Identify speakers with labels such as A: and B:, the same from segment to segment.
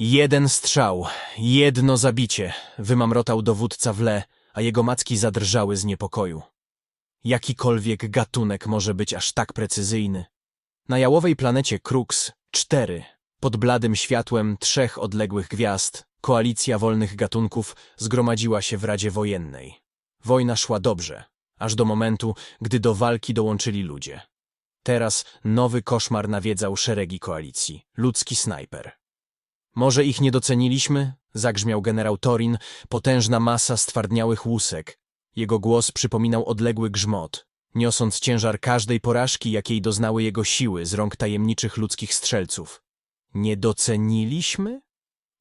A: Jeden strzał, jedno zabicie, wymamrotał dowódca w le, a jego macki zadrżały z niepokoju. Jakikolwiek gatunek może być aż tak precyzyjny. Na jałowej planecie Krux cztery, pod bladym światłem trzech odległych gwiazd, koalicja wolnych gatunków zgromadziła się w Radzie Wojennej. Wojna szła dobrze, aż do momentu, gdy do walki dołączyli ludzie. Teraz nowy koszmar nawiedzał szeregi koalicji. Ludzki snajper. Może ich nie doceniliśmy? Zagrzmiał generał Torin, potężna masa stwardniałych łusek. Jego głos przypominał odległy grzmot, niosąc ciężar każdej porażki, jakiej doznały jego siły z rąk tajemniczych ludzkich strzelców. Nie doceniliśmy?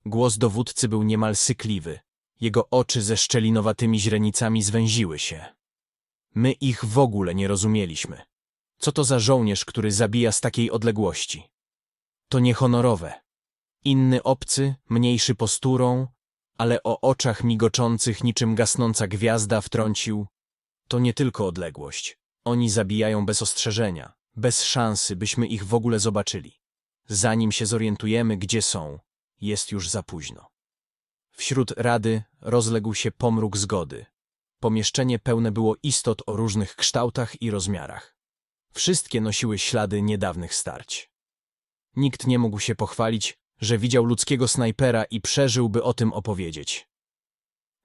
A: Głos dowódcy był niemal sykliwy. Jego oczy ze szczelinowatymi źrenicami zwęziły się. My ich w ogóle nie rozumieliśmy. Co to za żołnierz, który zabija z takiej odległości? To niehonorowe. Inny obcy, mniejszy posturą, ale o oczach migoczących niczym gasnąca gwiazda wtrącił. To nie tylko odległość. Oni zabijają bez ostrzeżenia, bez szansy, byśmy ich w ogóle zobaczyli. Zanim się zorientujemy, gdzie są, jest już za późno. Wśród rady rozległ się pomruk zgody. Pomieszczenie pełne było istot o różnych kształtach i rozmiarach. Wszystkie nosiły ślady niedawnych starć. Nikt nie mógł się pochwalić, że widział ludzkiego snajpera i przeżyłby o tym opowiedzieć.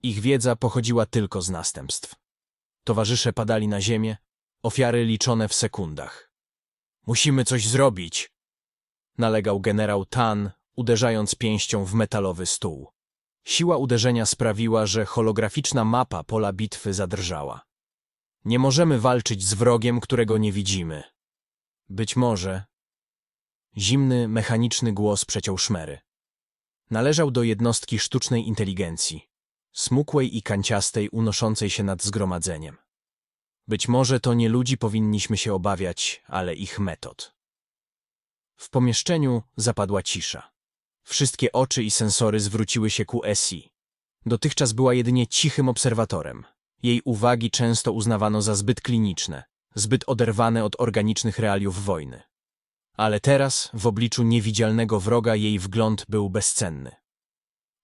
A: Ich wiedza pochodziła tylko z następstw. Towarzysze padali na ziemię, ofiary liczone w sekundach. Musimy coś zrobić, nalegał generał Tan, uderzając pięścią w metalowy stół. Siła uderzenia sprawiła, że holograficzna mapa pola bitwy zadrżała. Nie możemy walczyć z wrogiem, którego nie widzimy. Być może. Zimny, mechaniczny głos przeciął szmery. Należał do jednostki sztucznej inteligencji, smukłej i kanciastej, unoszącej się nad zgromadzeniem. Być może to nie ludzi powinniśmy się obawiać, ale ich metod. W pomieszczeniu zapadła cisza. Wszystkie oczy i sensory zwróciły się ku Essie. Dotychczas była jedynie cichym obserwatorem. Jej uwagi często uznawano za zbyt kliniczne, zbyt oderwane od organicznych realiów wojny. Ale teraz, w obliczu niewidzialnego wroga, jej wgląd był bezcenny.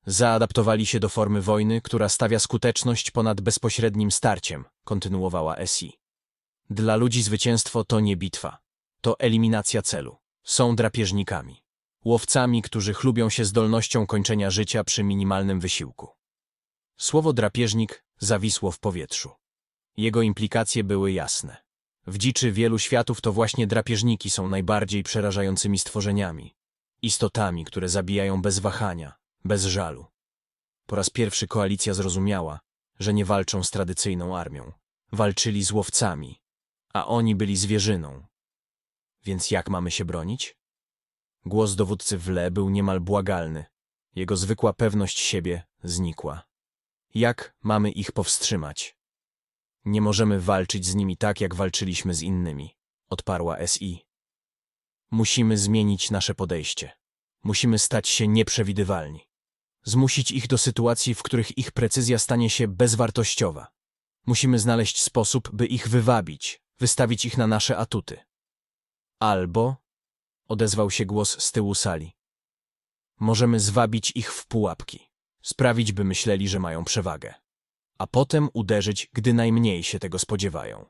A: Zaadaptowali się do formy wojny, która stawia skuteczność ponad bezpośrednim starciem, kontynuowała Essie. Dla ludzi zwycięstwo to nie bitwa, to eliminacja celu. Są drapieżnikami, łowcami, którzy chlubią się zdolnością kończenia życia przy minimalnym wysiłku. Słowo drapieżnik zawisło w powietrzu. Jego implikacje były jasne. W dziczy wielu światów to właśnie drapieżniki są najbardziej przerażającymi stworzeniami. Istotami, które zabijają bez wahania, bez żalu. Po raz pierwszy koalicja zrozumiała, że nie walczą z tradycyjną armią. Walczyli z łowcami, a oni byli zwierzyną. Więc jak mamy się bronić? Głos dowódcy w le był niemal błagalny. Jego zwykła pewność siebie znikła. Jak mamy ich powstrzymać? Nie możemy walczyć z nimi tak, jak walczyliśmy z innymi, odparła SI. Musimy zmienić nasze podejście. Musimy stać się nieprzewidywalni. Zmusić ich do sytuacji, w których ich precyzja stanie się bezwartościowa. Musimy znaleźć sposób, by ich wywabić, wystawić ich na nasze atuty. Albo, odezwał się głos z tyłu sali, możemy zwabić ich w pułapki, sprawić, by myśleli, że mają przewagę, a potem uderzyć, gdy najmniej się tego spodziewają.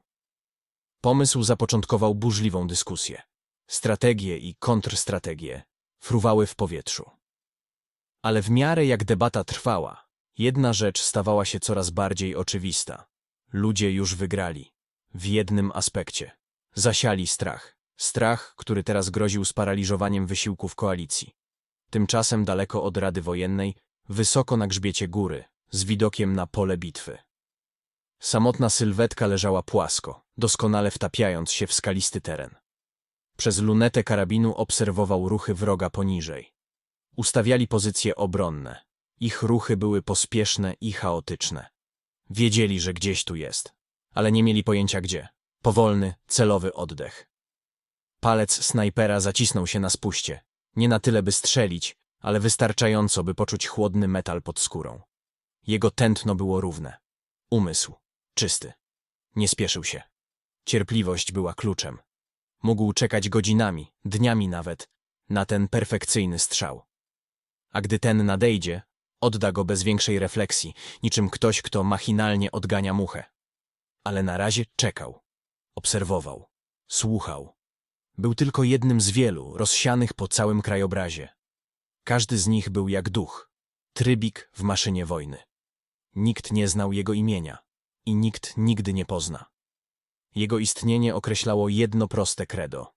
A: Pomysł zapoczątkował burzliwą dyskusję. Strategie i kontrstrategie fruwały w powietrzu. Ale w miarę jak debata trwała, jedna rzecz stawała się coraz bardziej oczywista. Ludzie już wygrali. W jednym aspekcie. Zasiali strach. Strach, który teraz groził sparaliżowaniem wysiłków koalicji. Tymczasem daleko od Rady Wojennej, wysoko na grzbiecie góry, z widokiem na pole bitwy. Samotna sylwetka leżała płasko, doskonale wtapiając się w skalisty teren. Przez lunetę karabinu obserwował ruchy wroga poniżej. Ustawiali pozycje obronne. Ich ruchy były pospieszne i chaotyczne. Wiedzieli, że gdzieś tu jest, ale nie mieli pojęcia gdzie. Powolny, celowy oddech. Palec snajpera zacisnął się na spuście. Nie na tyle, by strzelić, ale wystarczająco, by poczuć chłodny metal pod skórą. Jego tętno było równe. Umysł. Czysty. Nie spieszył się. Cierpliwość była kluczem. Mógł czekać godzinami, dniami nawet, na ten perfekcyjny strzał. a gdy ten nadejdzie, odda go bez większej refleksji, niczym ktoś, kto machinalnie odgania muchę. Ale na razie czekał, obserwował, słuchał. Był tylko jednym z wielu, rozsianych po całym krajobrazie. Każdy z nich był jak duch, trybik w maszynie wojny. Nikt nie znał jego imienia i nikt nigdy nie pozna. Jego istnienie określało jedno proste credo.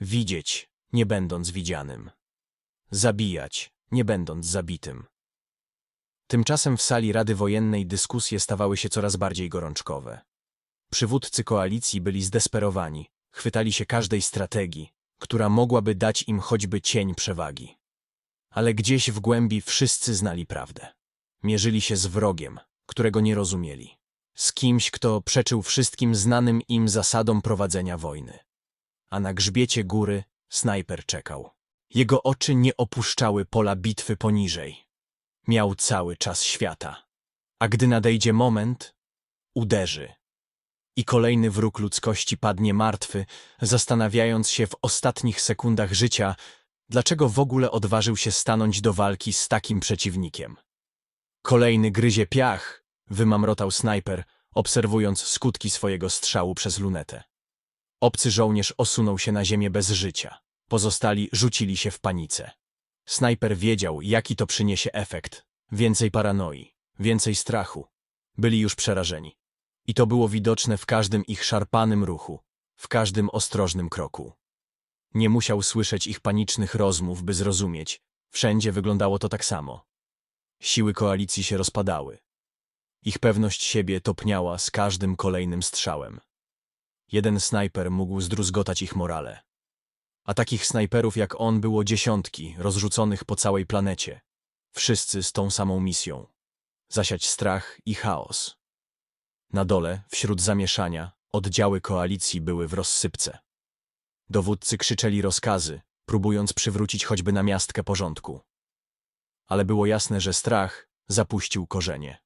A: Widzieć, nie będąc widzianym. Zabijać, nie będąc zabitym. Tymczasem w sali Rady Wojennej dyskusje stawały się coraz bardziej gorączkowe. Przywódcy koalicji byli zdesperowani, chwytali się każdej strategii, która mogłaby dać im choćby cień przewagi. Ale gdzieś w głębi wszyscy znali prawdę. Mierzyli się z wrogiem, którego nie rozumieli. Z kimś, kto przeczył wszystkim znanym im zasadom prowadzenia wojny. A na grzbiecie góry snajper czekał. Jego oczy nie opuszczały pola bitwy poniżej. Miał cały czas świata. A gdy nadejdzie moment, uderzy. I kolejny wróg ludzkości padnie martwy, zastanawiając się w ostatnich sekundach życia, dlaczego w ogóle odważył się stanąć do walki z takim przeciwnikiem. Kolejny gryzie piach, wymamrotał snajper, obserwując skutki swojego strzału przez lunetę. Obcy żołnierz osunął się na ziemię bez życia. Pozostali rzucili się w panice. Snajper wiedział, jaki to przyniesie efekt. Więcej paranoi, więcej strachu. Byli już przerażeni. I to było widoczne w każdym ich szarpanym ruchu, w każdym ostrożnym kroku. Nie musiał słyszeć ich panicznych rozmów, by zrozumieć. Wszędzie wyglądało to tak samo. Siły koalicji się rozpadały. Ich pewność siebie topniała z każdym kolejnym strzałem. Jeden snajper mógł zdruzgotać ich morale. A takich snajperów jak on było dziesiątki, rozrzuconych po całej planecie. Wszyscy z tą samą misją. Zasiać strach i chaos. Na dole, wśród zamieszania, oddziały koalicji były w rozsypce. Dowódcy krzyczeli rozkazy, próbując przywrócić choćby na miastkę porządku. Ale było jasne, że strach zapuścił korzenie.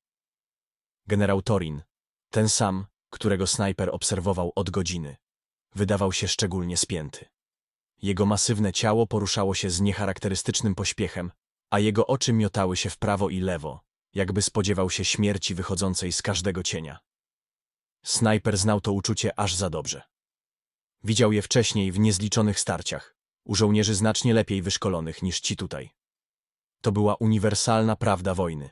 A: Generał Torin, ten sam, którego snajper obserwował od godziny, wydawał się szczególnie spięty. Jego masywne ciało poruszało się z niecharakterystycznym pośpiechem, a jego oczy miotały się w prawo i lewo, jakby spodziewał się śmierci wychodzącej z każdego cienia. Snajper znał to uczucie aż za dobrze. Widział je wcześniej w niezliczonych starciach, u żołnierzy znacznie lepiej wyszkolonych niż ci tutaj. To była uniwersalna prawda wojny.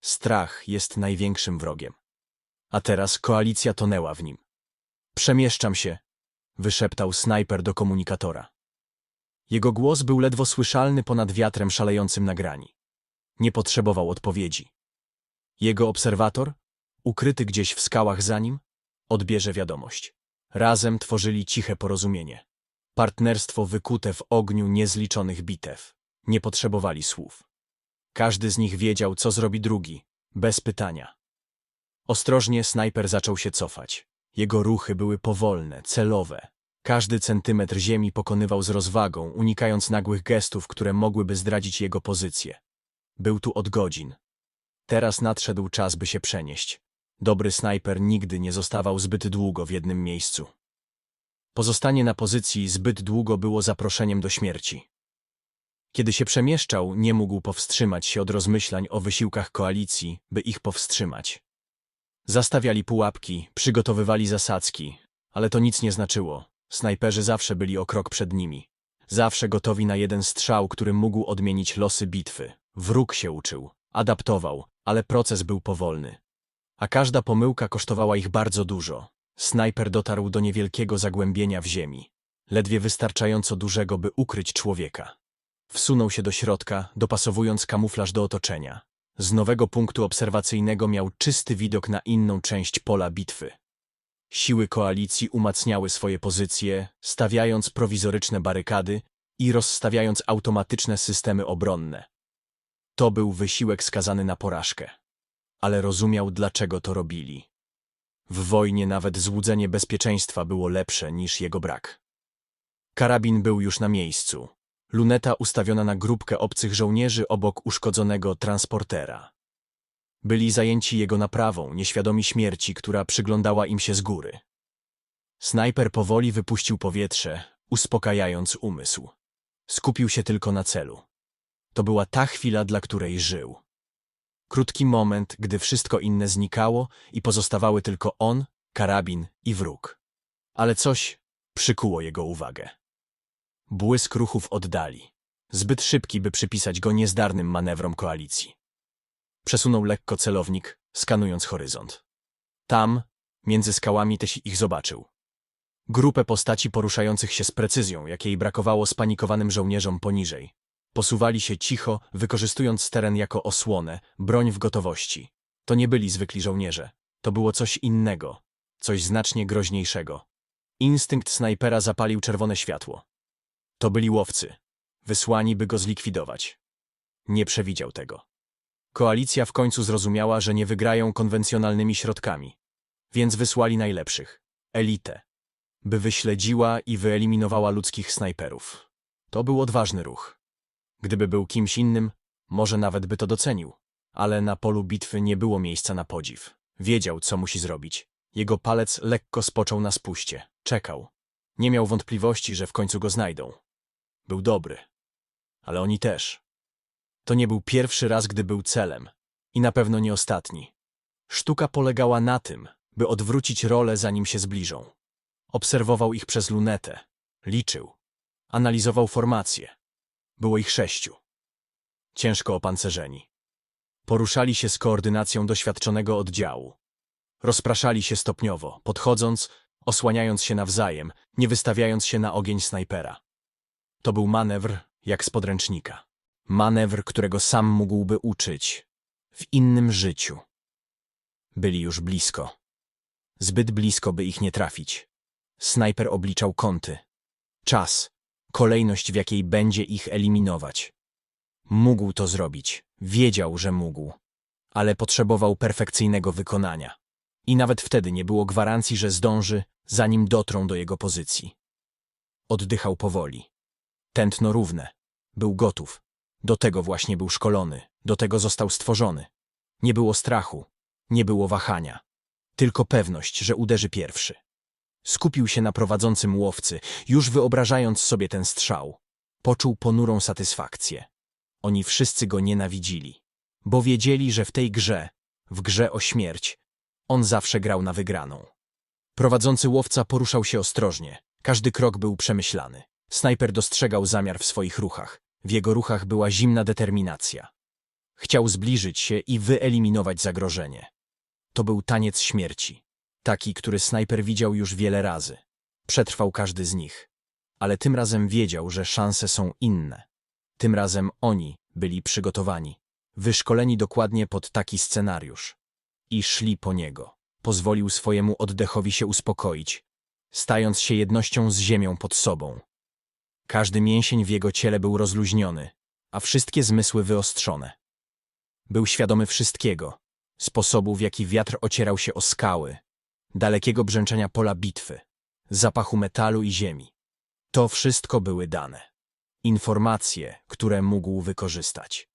A: Strach jest największym wrogiem. A teraz koalicja tonęła w nim. Przemieszczam się, wyszeptał snajper do komunikatora. Jego głos był ledwo słyszalny ponad wiatrem szalejącym na grani. Nie potrzebował odpowiedzi. Jego obserwator, ukryty gdzieś w skałach za nim, odbierze wiadomość. Razem tworzyli ciche porozumienie. Partnerstwo wykute w ogniu niezliczonych bitew. Nie potrzebowali słów. Każdy z nich wiedział, co zrobi drugi, bez pytania. Ostrożnie snajper zaczął się cofać. Jego ruchy były powolne, celowe. Każdy centymetr ziemi pokonywał z rozwagą, unikając nagłych gestów, które mogłyby zdradzić jego pozycję. Był tu od godzin. Teraz nadszedł czas, by się przenieść. Dobry snajper nigdy nie zostawał zbyt długo w jednym miejscu. Pozostanie na pozycji zbyt długo było zaproszeniem do śmierci. Kiedy się przemieszczał, nie mógł powstrzymać się od rozmyślań o wysiłkach koalicji, by ich powstrzymać. Zastawiali pułapki, przygotowywali zasadzki, ale to nic nie znaczyło. Snajperzy zawsze byli o krok przed nimi. Zawsze gotowi na jeden strzał, który mógł odmienić losy bitwy. Wróg się uczył, adaptował, ale proces był powolny. A każda pomyłka kosztowała ich bardzo dużo. Snajper dotarł do niewielkiego zagłębienia w ziemi, ledwie wystarczająco dużego, by ukryć człowieka. Wsunął się do środka, dopasowując kamuflaż do otoczenia. Z nowego punktu obserwacyjnego miał czysty widok na inną część pola bitwy. Siły koalicji umacniały swoje pozycje, stawiając prowizoryczne barykady i rozstawiając automatyczne systemy obronne. To był wysiłek skazany na porażkę. Ale rozumiał, dlaczego to robili. W wojnie nawet złudzenie bezpieczeństwa było lepsze niż jego brak. Karabin był już na miejscu. Luneta ustawiona na grupkę obcych żołnierzy obok uszkodzonego transportera. Byli zajęci jego naprawą, nieświadomi śmierci, która przyglądała im się z góry. Snajper powoli wypuścił powietrze, uspokajając umysł. Skupił się tylko na celu. To była ta chwila, dla której żył. Krótki moment, gdy wszystko inne znikało i pozostawały tylko on, karabin i wróg. Ale coś przykuło jego uwagę. Błysk ruchów oddali. Zbyt szybki, by przypisać go niezdarnym manewrom koalicji. Przesunął lekko celownik, skanując horyzont. Tam, między skałami, też ich zobaczył. Grupę postaci poruszających się z precyzją, jakiej brakowało spanikowanym żołnierzom poniżej. Posuwali się cicho, wykorzystując teren jako osłonę, broń w gotowości. To nie byli zwykli żołnierze. To było coś innego, coś znacznie groźniejszego. Instynkt snajpera zapalił czerwone światło. To byli łowcy, wysłani, by go zlikwidować. Nie przewidział tego. Koalicja w końcu zrozumiała, że nie wygrają konwencjonalnymi środkami, więc wysłali najlepszych, elitę, by wyśledziła i wyeliminowała ludzkich snajperów. To był odważny ruch. Gdyby był kimś innym, może nawet by to docenił, ale na polu bitwy nie było miejsca na podziw. Wiedział, co musi zrobić. Jego palec lekko spoczął na spuście. Czekał. Nie miał wątpliwości, że w końcu go znajdą. Był dobry. Ale oni też. To nie był pierwszy raz, gdy był celem. I na pewno nie ostatni. Sztuka polegała na tym, by odwrócić rolę, zanim się zbliżą. Obserwował ich przez lunetę. Liczył. Analizował formacje. Było ich sześciu. Ciężko opancerzeni. Poruszali się z koordynacją doświadczonego oddziału. Rozpraszali się stopniowo, podchodząc, osłaniając się nawzajem, nie wystawiając się na ogień snajpera. To był manewr jak z podręcznika. Manewr, którego sam mógłby uczyć w innym życiu. Byli już blisko. Zbyt blisko, by ich nie trafić. Snajper obliczał kąty. Czas, kolejność, w jakiej będzie ich eliminować. Mógł to zrobić, wiedział, że mógł, ale potrzebował perfekcyjnego wykonania. I nawet wtedy nie było gwarancji, że zdąży, zanim dotrą do jego pozycji. Oddychał powoli. Tętno równe. Był gotów. Do tego właśnie był szkolony, do tego został stworzony. Nie było strachu, nie było wahania. Tylko pewność, że uderzy pierwszy. Skupił się na prowadzącym łowcy, już wyobrażając sobie ten strzał. Poczuł ponurą satysfakcję. Oni wszyscy go nienawidzili, bo wiedzieli, że w tej grze, w grze o śmierć, on zawsze grał na wygraną. Prowadzący łowca poruszał się ostrożnie, każdy krok był przemyślany. Snajper dostrzegał zamiar w swoich ruchach. W jego ruchach była zimna determinacja. Chciał zbliżyć się i wyeliminować zagrożenie. To był taniec śmierci. Taki, który snajper widział już wiele razy. Przetrwał każdy z nich. Ale tym razem wiedział, że szanse są inne. Tym razem oni byli przygotowani, wyszkoleni dokładnie pod taki scenariusz. I szli po niego. Pozwolił swojemu oddechowi się uspokoić, stając się jednością z ziemią pod sobą. Każdy mięsień w jego ciele był rozluźniony, a wszystkie zmysły wyostrzone. Był świadomy wszystkiego, sposobu w jaki wiatr ocierał się o skały, dalekiego brzęczenia pola bitwy, zapachu metalu i ziemi. To wszystko były dane. Informacje, które mógł wykorzystać.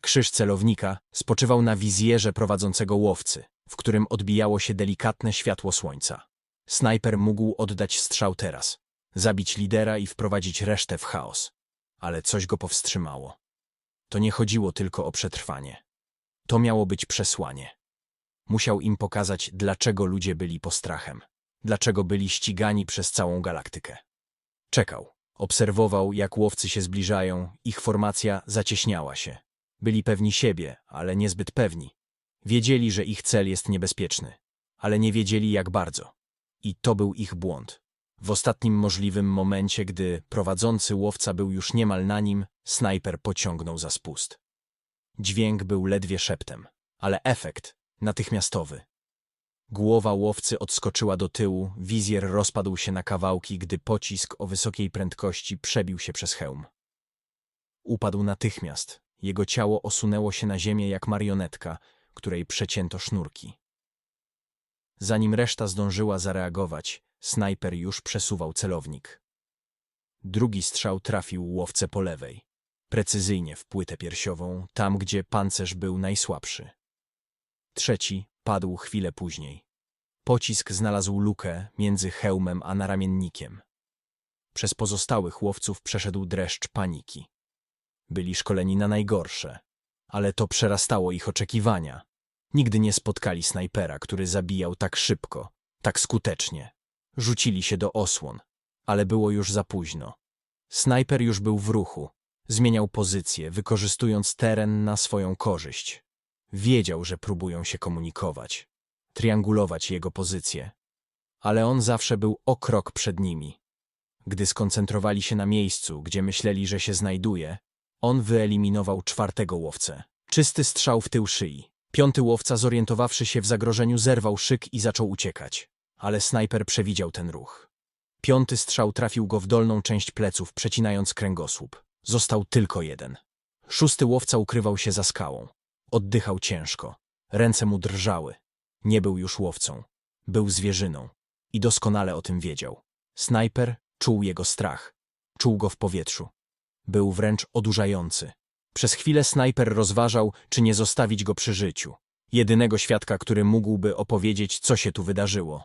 A: Krzyż celownika spoczywał na wizjerze prowadzącego łowcy, w którym odbijało się delikatne światło słońca. Snajper mógł oddać strzał teraz, zabić lidera i wprowadzić resztę w chaos. Ale coś go powstrzymało. To nie chodziło tylko o przetrwanie. To miało być przesłanie. Musiał im pokazać, dlaczego ludzie byli postrachem, dlaczego byli ścigani przez całą galaktykę. Czekał, obserwował, jak łowcy się zbliżają, ich formacja zacieśniała się. Byli pewni siebie, ale niezbyt pewni. Wiedzieli, że ich cel jest niebezpieczny, ale nie wiedzieli jak bardzo. I to był ich błąd. W ostatnim możliwym momencie, gdy prowadzący łowca był już niemal na nim, snajper pociągnął za spust. Dźwięk był ledwie szeptem, ale efekt natychmiastowy. Głowa łowcy odskoczyła do tyłu, wizjer rozpadł się na kawałki, gdy pocisk o wysokiej prędkości przebił się przez hełm. Upadł natychmiast. Jego ciało osunęło się na ziemię jak marionetka, której przecięto sznurki. Zanim reszta zdążyła zareagować, snajper już przesuwał celownik. Drugi strzał trafił łowcę po lewej, precyzyjnie w płytę piersiową, tam gdzie pancerz był najsłabszy. Trzeci padł chwilę później. Pocisk znalazł lukę między hełmem a naramiennikiem. Przez pozostałych łowców przeszedł dreszcz paniki. Byli szkoleni na najgorsze. Ale to przerastało ich oczekiwania. Nigdy nie spotkali snajpera, który zabijał tak szybko, tak skutecznie. Rzucili się do osłon, ale było już za późno. Snajper już był w ruchu. Zmieniał pozycję, wykorzystując teren na swoją korzyść. Wiedział, że próbują się komunikować, triangulować jego pozycję. Ale on zawsze był o krok przed nimi. Gdy skoncentrowali się na miejscu, gdzie myśleli, że się znajduje, on wyeliminował czwartego łowcę. Czysty strzał w tył szyi. Piąty łowca, zorientowawszy się w zagrożeniu, zerwał szyk i zaczął uciekać. Ale snajper przewidział ten ruch. Piąty strzał trafił go w dolną część pleców, przecinając kręgosłup. Został tylko jeden. Szósty łowca ukrywał się za skałą. Oddychał ciężko. Ręce mu drżały. Nie był już łowcą. Był zwierzyną. I doskonale o tym wiedział. Snajper czuł jego strach. Czuł go w powietrzu. Był wręcz odurzający. Przez chwilę snajper rozważał, czy nie zostawić go przy życiu. Jedynego świadka, który mógłby opowiedzieć, co się tu wydarzyło.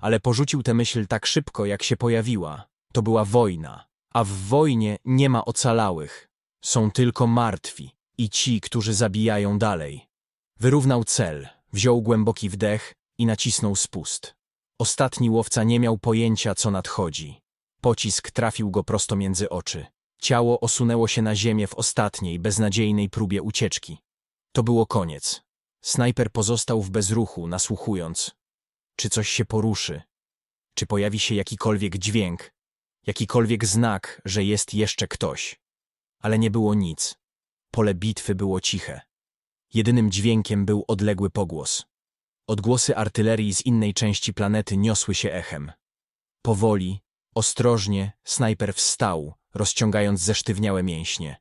A: Ale porzucił tę myśl tak szybko, jak się pojawiła. To była wojna. A w wojnie nie ma ocalałych. Są tylko martwi i ci, którzy zabijają dalej. Wyrównał cel, wziął głęboki wdech i nacisnął spust. Ostatni łowca nie miał pojęcia, co nadchodzi. Pocisk trafił go prosto między oczy. Ciało osunęło się na ziemię w ostatniej, beznadziejnej próbie ucieczki. To było koniec. Snajper pozostał w bezruchu, nasłuchując. Czy coś się poruszy? Czy pojawi się jakikolwiek dźwięk? Jakikolwiek znak, że jest jeszcze ktoś? Ale nie było nic. Pole bitwy było ciche. Jedynym dźwiękiem był odległy pogłos. Odgłosy artylerii z innej części planety niosły się echem. Powoli, ostrożnie, snajper wstał, rozciągając zesztywniałe mięśnie.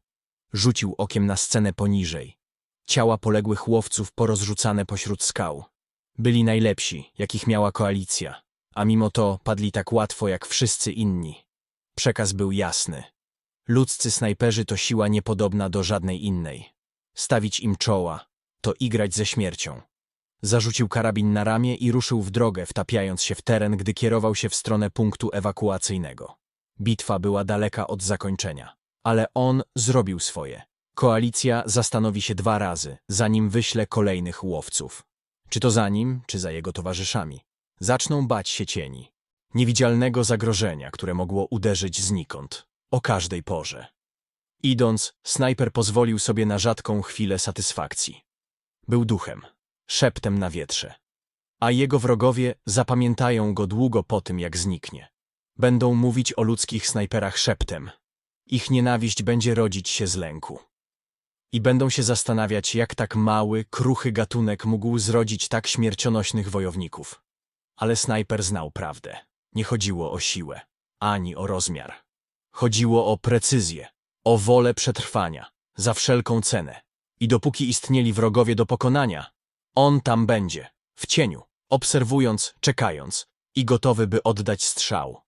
A: Rzucił okiem na scenę poniżej. Ciała poległych łowców porozrzucane pośród skał. Byli najlepsi, jakich miała koalicja, a mimo to padli tak łatwo jak wszyscy inni. Przekaz był jasny. Ludzcy snajperzy to siła niepodobna do żadnej innej. Stawić im czoła, to igrać ze śmiercią. Zarzucił karabin na ramię i ruszył w drogę, wtapiając się w teren, gdy kierował się w stronę punktu ewakuacyjnego. Bitwa była daleka od zakończenia. Ale on zrobił swoje. Koalicja zastanowi się dwa razy, zanim wyśle kolejnych łowców. Czy to za nim, czy za jego towarzyszami. Zaczną bać się cieni. Niewidzialnego zagrożenia, które mogło uderzyć znikąd. O każdej porze. Idąc, snajper pozwolił sobie na rzadką chwilę satysfakcji. Był duchem, szeptem na wietrze. A jego wrogowie zapamiętają go długo po tym, jak zniknie. Będą mówić o ludzkich snajperach szeptem. Ich nienawiść będzie rodzić się z lęku. I będą się zastanawiać, jak tak mały, kruchy gatunek mógł zrodzić tak śmiercionośnych wojowników. Ale snajper znał prawdę. Nie chodziło o siłę, ani o rozmiar. Chodziło o precyzję, o wolę przetrwania, za wszelką cenę. I dopóki istnieli wrogowie do pokonania, on tam będzie, w cieniu, obserwując, czekając i gotowy, by oddać strzał.